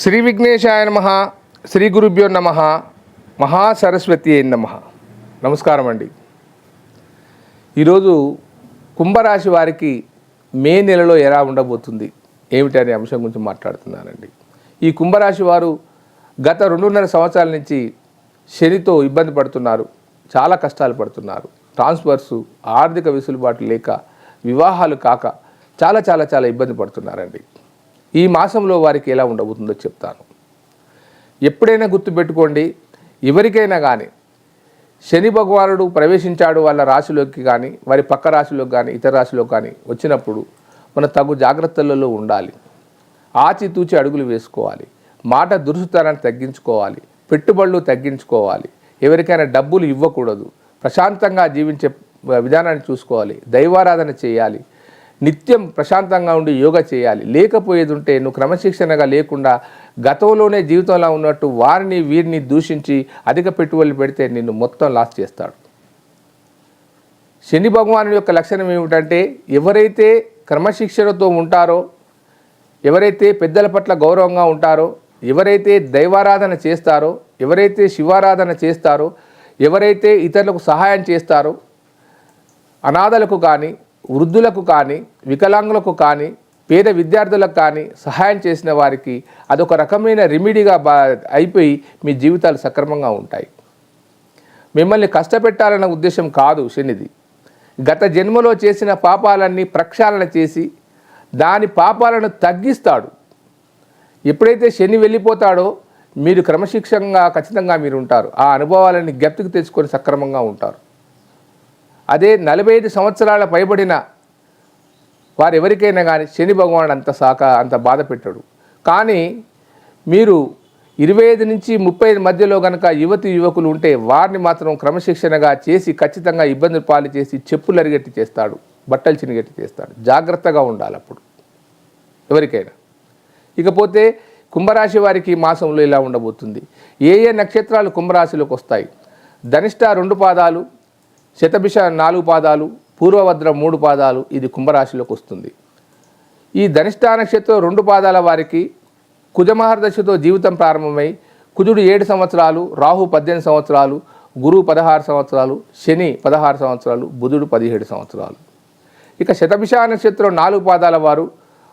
శ్రీ విఘ్నేశాయ నమ శ్రీ గురుభ్యో నమ మహాసరస్వతి నమ. నమస్కారం అండి. ఈరోజు కుంభరాశి వారికి మే నెలలో ఎలా ఉండబోతుంది ఏమిటి అనే అంశం గురించి మాట్లాడుతున్నానండి. ఈ కుంభరాశి వారు గత రెండున్నర సంవత్సరాల నుంచి శనితో ఇబ్బంది పడుతున్నారు చాలా కష్టాలు పడుతున్నారు. ట్రాన్స్ఫర్సు ఆర్థిక వెసులుబాటు లేక వివాహాలు కాక చాలా చాలా చాలా ఇబ్బంది పడుతున్నారండి. ఈ మాసంలో వారికి ఎలా ఉండబోతుందో చెప్తాను. ఎప్పుడైనా గుర్తుపెట్టుకోండి ఎవరికైనా కానీ శని భగవానుడు ప్రవేశించాడు వాళ్ళ రాశిలోకి కానీ వారి పక్క రాశిలోకి కానీ ఇతర రాశిలోకి కానీ వచ్చినప్పుడు మన తగు జాగ్రత్తలలో ఉండాలి. ఆచితూచి అడుగులు వేసుకోవాలి. మాట దురుసుతనాన్ని తగ్గించుకోవాలి. పెట్టుబడులు తగ్గించుకోవాలి. ఎవరికైనా డబ్బులు ఇవ్వకూడదు. ప్రశాంతంగా జీవించే విధానాన్ని చూసుకోవాలి. దైవారాధన చేయాలి. నిత్యం ప్రశాంతంగా ఉండి యోగా చేయాలి. లేకపోయేది ఉంటే నువ్వు క్రమశిక్షణగా లేకుండా గతంలోనే జీవితంలో ఉన్నట్టు వారిని వీరిని దూషించి అధిక పెట్టుబడులు పెడితే నిన్ను మొత్తం లాస్ చేస్తాడు. శని భగవాను యొక్క లక్షణం ఏమిటంటే ఎవరైతే క్రమశిక్షణతో ఉంటారో ఎవరైతే పెద్దల పట్ల గౌరవంగా ఉంటారో ఎవరైతే దైవారాధన చేస్తారో ఎవరైతే శివారాధన చేస్తారో ఎవరైతే ఇతరులకు సహాయం చేస్తారో అనాథలకు కానీ వృద్ధులకు కానీ వికలాంగులకు కానీ పేద విద్యార్థులకు కానీ సహాయం చేసిన వారికి అదొక రకమైన రెమిడీగా బా అయిపోయి మీ జీవితాలు సక్రమంగా ఉంటాయి. మిమ్మల్ని కష్టపెట్టాలన్న ఉద్దేశం కాదు శనిది. గత జన్మలో చేసిన పాపాలన్నీ ప్రక్షాళన చేసి దాని పాపాలను తగ్గిస్తాడు. ఎప్పుడైతే శని వెళ్ళిపోతాడో మీరు క్రమశిక్షణగా ఖచ్చితంగా మీరు ఉంటారు. ఆ అనుభవాలని జ్ఞప్తికి తెచ్చుకొని సక్రమంగా ఉంటారు. అదే నలభై ఐదు సంవత్సరాల పైబడిన వారు ఎవరికైనా కానీ శని భగవానుడు అంత సాక అంత బాధ పెట్టాడు. కానీ మీరు ఇరవై ఐదు నుంచి ముప్పై ఐదు మధ్యలో కనుక యువతి యువకులు ఉంటే వారిని మాత్రం క్రమశిక్షణగా చేసి ఖచ్చితంగా ఇబ్బందులు పాలు చేసి చెప్పులు అరిగట్టి చేస్తాడు బట్టలు చినిగట్టి చేస్తాడు. జాగ్రత్తగా ఉండాలి అప్పుడు. ఎవరికైనా. ఇకపోతే కుంభరాశి వారికి మాసంలో ఇలా ఉండబోతుంది. ఏ ఏ నక్షత్రాలు కుంభరాశిలోకి వస్తాయి? ధనిష్ట రెండు పాదాలు శతభిష నాలుగు పాదాలు పూర్వభద్ర మూడు పాదాలు ఇది కుంభరాశిలోకి వస్తుంది. ఈ ధనిష్టా నక్షత్రం రెండు పాదాల వారికి కుజమహర్దశతో జీవితం ప్రారంభమై కుజుడు ఏడు సంవత్సరాలు రాహు పద్దెనిమిది సంవత్సరాలు గురువు పదహారు సంవత్సరాలు శని పదహారు సంవత్సరాలు బుధుడు పదిహేడు సంవత్సరాలు. ఇక శతభిష నక్షత్రం నాలుగు పాదాల వారు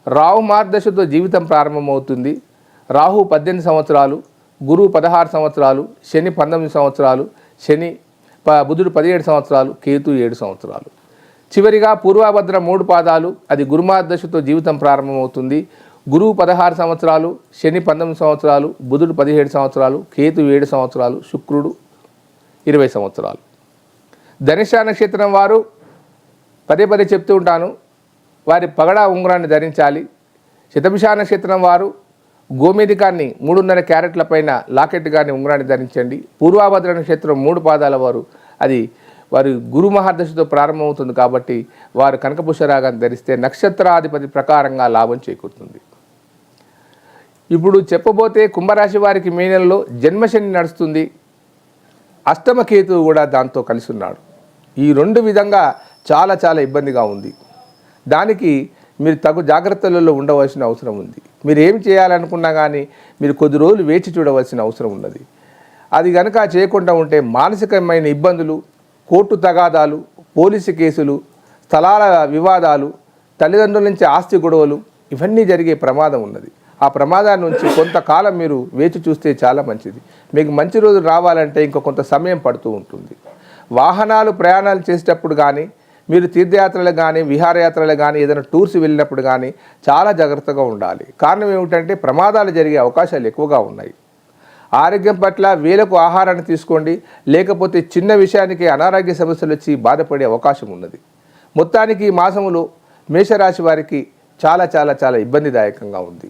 రాహు మార్గదశతో జీవితం ప్రారంభమవుతుంది. రాహు పద్దెనిమిది సంవత్సరాలు గురువు పదహారు సంవత్సరాలు శని పంతొమ్మిది సంవత్సరాలు శని బుధుడు పదిహేడు సంవత్సరాలు కేతు ఏడు సంవత్సరాలు. చివరిగా పూర్వభద్ర మూడు పాదాలు అది గురుమార్దశతో జీవితం ప్రారంభమవుతుంది. గురువు పదహారు సంవత్సరాలు శని పంతొమ్మిది సంవత్సరాలు బుధుడు పదిహేడు సంవత్సరాలు కేతు ఏడు సంవత్సరాలు శుక్రుడు ఇరవై సంవత్సరాలు. ధనిష నక్షత్రం వారు పదే పదే చెప్తూ ఉంటాను. వారి పగడా ఉంగరాన్ని ధరించాలి. శతభిషా నక్షత్రం వారు గోమేధికాన్ని మూడున్నర క్యారెట్ల పైన లాకెట్ గారిని ఉంగరాన్ని ధరించండి. పూర్వాభద్ర నక్షత్రం మూడు పాదాల వారు. అది వారి గురు మహాదశతో ప్రారంభమవుతుంది కాబట్టి వారు కనకపుషరాగాన్ని ధరిస్తే నక్షత్రాధిపతి ప్రకారంగా లాభం చేకూరుతుంది. ఇప్పుడు చెప్పబోతే కుంభరాశి వారికి మే నెలలో జన్మశని నడుస్తుంది. అష్టమకేతువు కూడా దాంతో కలిసి ఉన్నాడు ఈ రెండు విధంగా చాలా చాలా ఇబ్బందిగా ఉంది. దానికి మీరు తగు జాగ్రత్తలలో ఉండవలసిన అవసరం ఉంది. మీరు ఏం చేయాలనుకున్నా కానీ మీరు కొద్ది రోజులు వేచి చూడవలసిన అవసరం ఉన్నది. అది కనుక చేయకుండా ఉంటే మానసికమైన ఇబ్బందులు కోర్టు తగాదాలు పోలీసు కేసులు స్థలాల వివాదాలు తల్లిదండ్రుల నుంచి ఆస్తి గొడవలు ఇవన్నీ జరిగే ప్రమాదం ఉన్నది. ఆ ప్రమాదాన్ని నుంచి కొంతకాలం మీరు వేచి చూస్తే చాలా మంచిది. మీకు మంచి రోజులు రావాలంటే ఇంకా కొంత సమయం పడుతూ ఉంటుంది. వాహనాలు ప్రయాణాలు చేసేటప్పుడు కానీ మీరు తీర్థయాత్రలకు కానీ విహారయాత్రలకు కానీ ఏదైనా టూర్స్ వెళ్ళినప్పుడు కానీ చాలా జాగ్రత్తగా ఉండాలి. కారణం ఏమిటంటే ప్రమాదాలు జరిగే అవకాశాలు ఎక్కువగా ఉన్నాయి. ఆరోగ్యం పట్ల వేలకు ఆహారాన్ని తీసుకోండి. లేకపోతే చిన్న విషయానికి అనారోగ్య సమస్యలు వచ్చి బాధపడే అవకాశం ఉన్నది. మొత్తానికి ఈ మాసములో మేషరాశి వారికి చాలా చాలా చాలా ఇబ్బందిదాయకంగా ఉంది.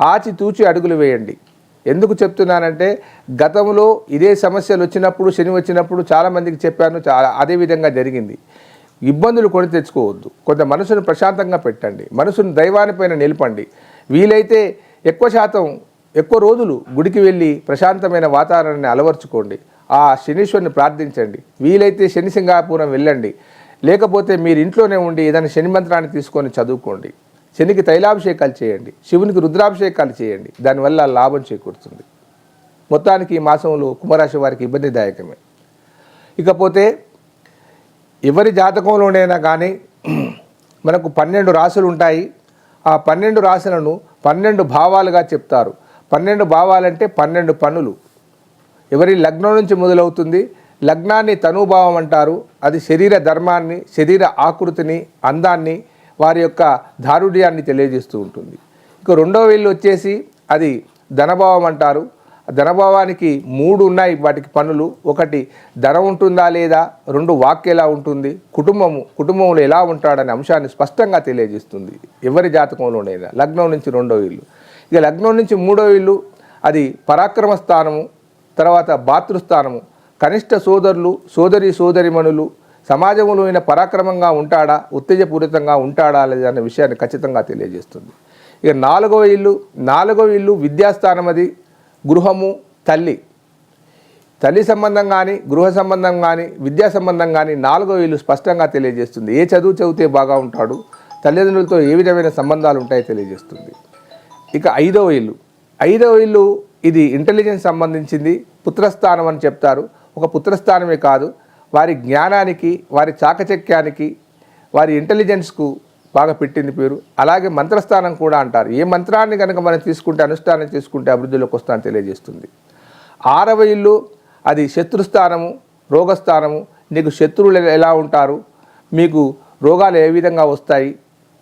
ఆచి తూచి అడుగులు వేయండి. ఎందుకు చెప్తున్నానంటే గతంలో ఇదే సమస్యలు వచ్చినప్పుడు శని వచ్చినప్పుడు చాలామందికి చెప్పాను చాలా అదే విధంగా జరిగింది. ఇబ్బందులు కొని తెచ్చుకోవద్దు. కొంత మనసును ప్రశాంతంగా పెట్టండి. మనసును దైవానిపైన నిలపండి. వీలైతే ఎక్కువ శాతం ఎక్కువ రోజులు గుడికి వెళ్ళి ప్రశాంతమైన వాతావరణాన్ని అలవర్చుకోండి. ఆ శనీశ్వరుని ప్రార్థించండి. వీలైతే శని సింగాపురం వెళ్ళండి. లేకపోతే మీరు ఇంట్లోనే ఉండి ఏదైనా శని మంత్రాన్ని తీసుకొని చదువుకోండి. శనికి తైలాభిషేకాలు చేయండి. శివునికి రుద్రాభిషేకాలు చేయండి. దానివల్ల లాభం చేకూరుతుంది. మొత్తానికి ఈ మాసంలో కుంభరాశి వారికి ఇబ్బందిదాయకమే. ఇకపోతే ఎవరి జాతకంలోనైనా కానీ మనకు పన్నెండు రాసులు ఉంటాయి. ఆ పన్నెండు రాశులను పన్నెండు భావాలుగా చెప్తారు. పన్నెండు భావాలంటే పన్నెండు పనులు. ఎవరి లగ్నం నుంచి మొదలవుతుంది. లగ్నాన్ని తనుభావం అంటారు. అది శరీర ధర్మాన్ని శరీర ఆకృతిని అందాన్ని వారి యొక్క దారుఢ్యాన్ని తెలియజేస్తూ ఉంటుంది. ఇక రెండవ వీళ్ళు వచ్చేసి అది ధనభావం అంటారు. ధనభావానికి మూడు ఉన్నాయి వాటికి పనులు. ఒకటి ధర ఉంటుందా లేదా? రెండు వాక్ ఎలా ఉంటుంది? కుటుంబము కుటుంబంలో ఎలా ఉంటాడనే అంశాన్ని స్పష్టంగా తెలియజేస్తుంది. ఎవరి జాతకంలోనైనా. లగ్నం నుంచి రెండో ఇల్లు. ఇక లగ్నం నుంచి మూడో ఇల్లు అది పరాక్రమ స్థానము తర్వాత భాతృస్థానము కనిష్ట సోదరులు సోదరి సోదరిమణులు సమాజంలో అయిన పరాక్రమంగా ఉంటాడా? ఉత్తేజపూరితంగా ఉంటాడా? లేదా అనే విషయాన్ని ఖచ్చితంగా తెలియజేస్తుంది. ఇక నాలుగవ ఇల్లు నాలుగవ ఇల్లు విద్యాస్థానం అది గృహము తల్లి. తల్లి సంబంధం కానీ గృహ సంబంధం కానీ విద్యా సంబంధం కానీ నాలుగో ఇల్లు స్పష్టంగా తెలియజేస్తుంది. ఏ చదువు చదివితే బాగా ఉంటాడు తల్లిదండ్రులతో ఏ విధమైన సంబంధాలు ఉంటాయో తెలియజేస్తుంది. ఇక ఐదవ ఇల్లు. ఐదవ ఇల్లు ఇది ఇంటెలిజెన్స్ సంబంధించింది పుత్రస్థానం అని చెప్తారు. ఒక పుత్రస్థానమే కాదు వారి జ్ఞానానికి వారి చాకచక్యానికి వారి ఇంటెలిజెన్స్కు బాగా పెట్టింది పేరు. అలాగే మంత్రస్థానం కూడా అంటారు. ఏ మంత్రాన్ని కనుక మనం తీసుకుంటే అనుష్ఠానం తీసుకుంటే అభివృద్ధిలోకి వస్తానని తెలియజేస్తుంది. ఆరవ ఇల్లు అది శత్రుస్థానము రోగస్థానము నీకు శత్రువులు ఎలా ఉంటారు? మీకు రోగాలు ఏ విధంగా వస్తాయి?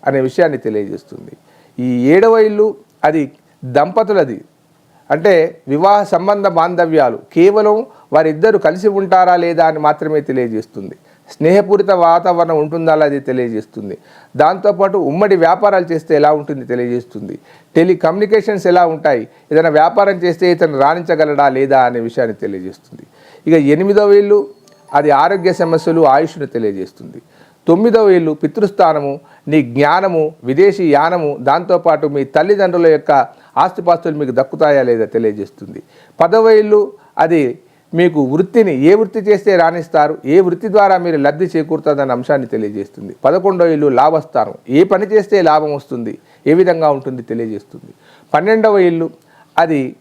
అనే విషయాన్ని తెలియజేస్తుంది. ఈ ఏడవ ఇల్లు అది దంపతులది. అంటే వివాహ సంబంధ బాంధవ్యాలు. కేవలం వారిద్దరూ కలిసి ఉంటారా లేదా అని మాత్రమే తెలియజేస్తుంది. స్నేహపూరిత వాతావరణం ఉంటుందా అది తెలియజేస్తుంది. దాంతోపాటు ఉమ్మడి వ్యాపారాలు చేస్తే ఎలా ఉంటుంది తెలియజేస్తుంది. టెలికమ్యూనికేషన్స్ ఎలా ఉంటాయి ఏదైనా వ్యాపారం చేస్తే ఇతను రాణించగలడా లేదా అనే విషయాన్ని తెలియజేస్తుంది. ఇక ఎనిమిదవ ఇల్లు అది ఆరోగ్య సమస్యలు ఆయుష్ను తెలియజేస్తుంది. తొమ్మిదవ ఇల్లు పితృస్థానము నీ జ్ఞానము విదేశీ యానము దాంతోపాటు మీ తల్లిదండ్రుల యొక్క ఆస్తిపాస్తులు మీకు దక్కుతాయా లేదా తెలియజేస్తుంది. పదవ ఇల్లు అది మీకు వృత్తిని ఏ వృత్తి చేస్తే రాణిస్తారు ఏ వృత్తి ద్వారా మీరు లబ్ధి చేకూరుతుందన్న అంశాన్ని తెలియజేస్తుంది. పదకొండవ ఇల్లు లాభస్థానం. ఏ పని చేస్తే లాభం వస్తుంది ఏ విధంగా ఉంటుంది తెలియజేస్తుంది. పన్నెండవ ఇల్లు అది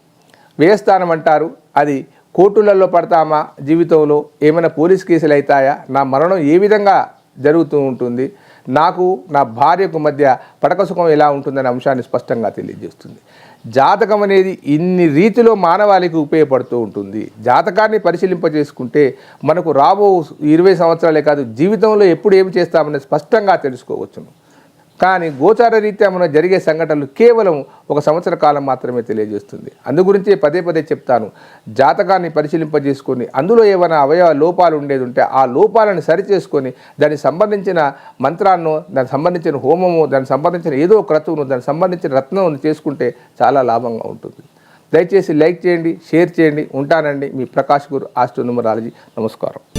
వ్యయస్థానం అంటారు. అది కోర్టులలో పడతామా జీవితంలో ఏమైనా పోలీస్ కేసులు అవుతాయా? నా మరణం ఏ విధంగా జరుగుతూ ఉంటుంది? నాకు నా భార్యకు మధ్య పడకసుఖం ఎలా ఉంటుందనే అంశాన్ని స్పష్టంగా తెలియజేస్తుంది. జాతకం అనేది ఇన్ని రీతిలో మానవాళికి ఉపయోగపడుతూ ఉంటుంది. జాతకాన్ని పరిశీలింపజేసుకుంటే మనకు రాబో ఇరవై సంవత్సరాలే కాదు జీవితంలో ఎప్పుడు ఏమి చేస్తామనేది స్పష్టంగా తెలుసుకోవచ్చును. కానీ గోచార రీత్యా మనం జరిగే సంఘటనలు కేవలం ఒక సంవత్సర కాలం మాత్రమే తెలియజేస్తుంది. అందు గురించి పదే పదే చెప్తాను. జాతకాన్ని పరిశీలింపజేసుకొని అందులో ఏమైనా అవయవ లోపాలు ఉండేది ఉంటే ఆ లోపాలను సరిచేసుకొని దానికి సంబంధించిన మంత్రాన్ని దానికి సంబంధించిన హోమము దానికి సంబంధించిన ఏదో క్రతువును దానికి సంబంధించిన రత్నం చేసుకుంటే చాలా లాభంగా ఉంటుంది. దయచేసి లైక్ చేయండి షేర్ చేయండి ఉంటానండి మీ ప్రకాష్ గురు ఆస్ట్రో న్యూమరాలజీ నమస్కారం.